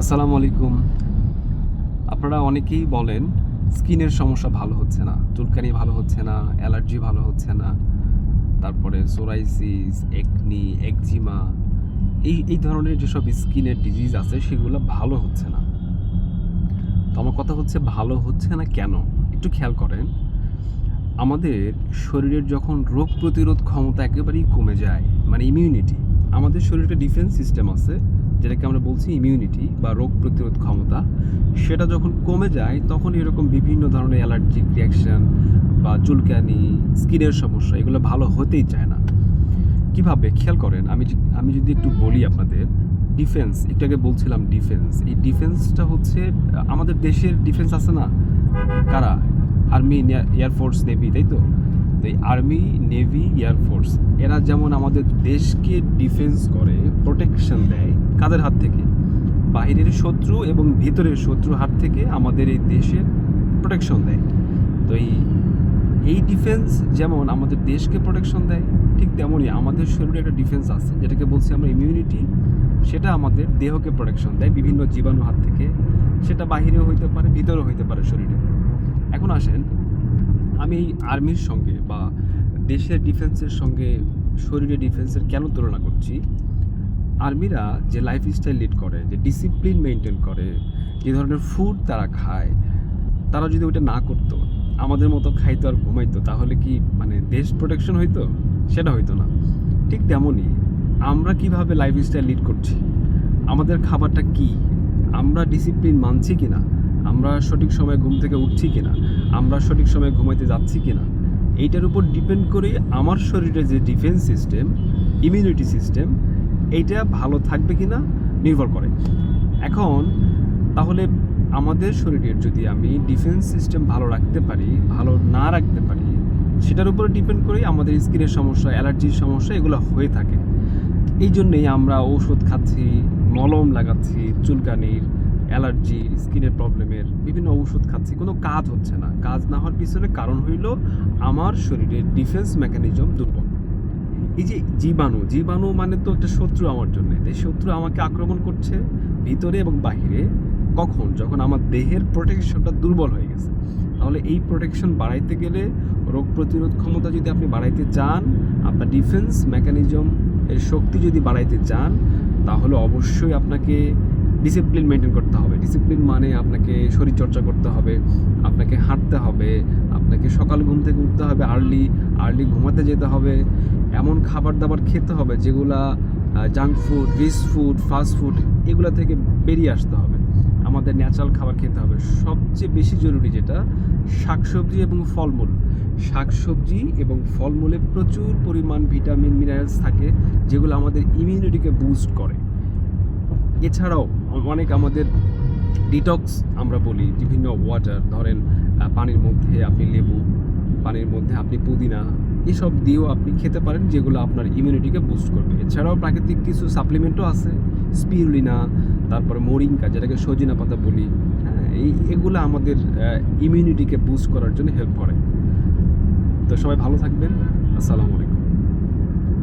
আসসালামু আলাইকুম। আপনারা অনেকেই বলেন, স্কিনের সমস্যা ভালো হচ্ছে না, চুলকানি ভালো হচ্ছে না, অ্যালার্জি ভালো হচ্ছে না, তারপরে সোরাইসিস, একনি, একজিমা, এই এই ধরনের যেসব স্কিনের ডিজিজ আছে, সেগুলো ভালো হচ্ছে না। তো আমার কথা হচ্ছে, ভালো হচ্ছে না কেন? একটু খেয়াল করেন, আমাদের শরীরের যখন রোগ প্রতিরোধ ক্ষমতা একেবারেই কমে যায় মানে ইমিউনিটি আমাদের শরীরে একটা ডিফেন্স সিস্টেম আছে যেটাকে আমরা বলছি ইমিউনিটি বা রোগ প্রতিরোধ ক্ষমতা, সেটা যখন কমে যায়, তখন এরকম বিভিন্ন ধরনের অ্যালার্জিক রিয়াকশন বা চুলকানি, স্কিনের সমস্যা, এগুলো ভালো হতেই চায় না। কীভাবে? খেয়াল করেন, আমি আমি যদি একটু বলি আপনাদের ডিফেন্স আগে বলছিলাম ডিফেন্স এই ডিফেন্সটা হচ্ছে, আমাদের দেশের ডিফেন্স আছে না? কারা? আর্মি এয়ারফোর্স নেভি তাই তো? তো এই আর্মি নেভি এয়ারফোর্স এরা যেমন আমাদের দেশকে ডিফেন্স করে প্রোটেকশন দেয় কাদের হাত থেকে? বাহিরের শত্রু এবং ভিতরের শত্রু হাত থেকে আমাদের এই দেশের প্রোটেকশন দেয়। তো এই এই ডিফেন্স যেমন আমাদের দেশকে প্রোটেকশন দেয়, ঠিক তেমনই আমাদের শরীরে একটা ডিফেন্স আছে, যেটাকে বলছি আমরা ইমিউনিটি সেটা আমাদের দেহকে প্রোটেকশন দেয় বিভিন্ন জীবাণু হাত থেকে। সেটা বাহিরেও হইতে পারে, ভিতরেও হইতে পারে শরীরে। এখন আসেন আমি এই আর্মির সঙ্গে বা দেশের ডিফেন্সের সঙ্গে শরীরের ডিফেন্সের কেন তুলনা করছি? আর্মিরা যে লাইফস্টাইল লিড করে, যে ডিসিপ্লিন মেনটেন করে, যে ধরনের ফুড তারা খায়, তারা যদি ওইটা না করতো, আমাদের মতো খাইতো আর ঘুমাইতো, তাহলে কি মানে দেশ প্রোটেকশন হইতো? সেটা হইতো না। ঠিক তেমনই আমরা কীভাবে লাইফস্টাইল লিড করছি? আমাদের খাবারটা কি? আমরা ডিসিপ্লিন মানছি কিনা? আমরা সঠিক সময়ে ঘুম থেকে উঠছি কিনা? আমরা সঠিক সময়ে ঘুমাইতে যাচ্ছি কিনা? এইটার উপর ডিপেন্ড করে আমার শরীরের যে ডিফেন্স সিস্টেম ইমিউনিটি সিস্টেম এইটা ভালো থাকবে কি না নির্ভর করে। এখন, তাহলে আমাদের শরীরের যদি আমি ডিফেন্স সিস্টেম ভালো রাখতে পারি, ভালো না রাখতে পারি, সেটার উপরে ডিপেন্ড করেই আমাদের স্কিনের সমস্যা অ্যালার্জির সমস্যা এগুলো হয়ে থাকে। এই জন্যেই আমরা ঔষধ খাচ্ছি মলম লাগাচ্ছি, চুলকানির অ্যালার্জি, স্কিনের প্রবলেমের বিভিন্ন ঔষধ খাচ্ছি, কোনো কাজ হচ্ছে না। কাজ না হওয়ার পিছনে কারণ হইল আমার শরীরের ডিফেন্স মেকানিজম দুর্বল। এই যে জীবাণু জীবাণু মানে তো একটা শত্রু আমার জন্য। এই শত্রু আমাকে আক্রমণ করছে ভিতরে এবং বাহিরে। কখন? যখন আমার দেহের প্রোটেকশনটা দুর্বল হয়ে গেছে। তাহলে এই প্রোটেকশন বাড়াইতে গেলে রোগ প্রতিরোধ ক্ষমতা যদি আপনি বাড়াইতে চান, আপনার ডিফেন্স মেকানিজম এর শক্তি যদি বাড়াইতে চান, তাহলে অবশ্যই আপনাকে ডিসিপ্লিন মেনটেন করতে হবে। ডিসিপ্লিন মানে আপনাকে শরীরচর্চা করতে হবে, আপনাকে হাঁটতে হবে, আপনাকে সকাল ঘুম থেকে উঠতে হবে আর্লি আর্লি ঘুমাতে যেতে হবে, এমন খাবার দাবার খেতে হবে যেগুলা junk food rich food fast food এগুলো থেকে বেরিয়ে আসতে হবে। আমাদের ন্যাচারাল খাবার খেতে হবে। সবচেয়ে বেশি জরুরি যেটা, শাকসবজি এবং ফলমূল। শাকসবজি এবং ফলমূলে প্রচুর পরিমাণ ভিটামিন মিনারেলস থাকে, যেগুলো আমাদের ইমিউনিটিকে বুস্ট করে। এছাড়াও অনেক আমাদের ডিটক্স আমরা বলি, বিভিন্ন ওয়াটার ধরেন পানির মধ্যে আপনি লেবু, পানির মধ্যে আপনি পুদিনা, এসব দিয়েও আপনি খেতে পারেন যেগুলো আপনার ইমিউনিটিকে বুস্ট করবে। এছাড়াও প্রাকৃতিক কিছু সাপ্লিমেন্টও আছে স্পিরুলিনা তারপরে মোরিঙ্কা যেটাকে সজিনা পাতা বলি হ্যাঁ এই এগুলো আমাদের ইমিউনিটিকে বুস্ট করার জন্য হেল্প করে। তো সবাই ভালো থাকবেন, আসসালামু আলাইকুম।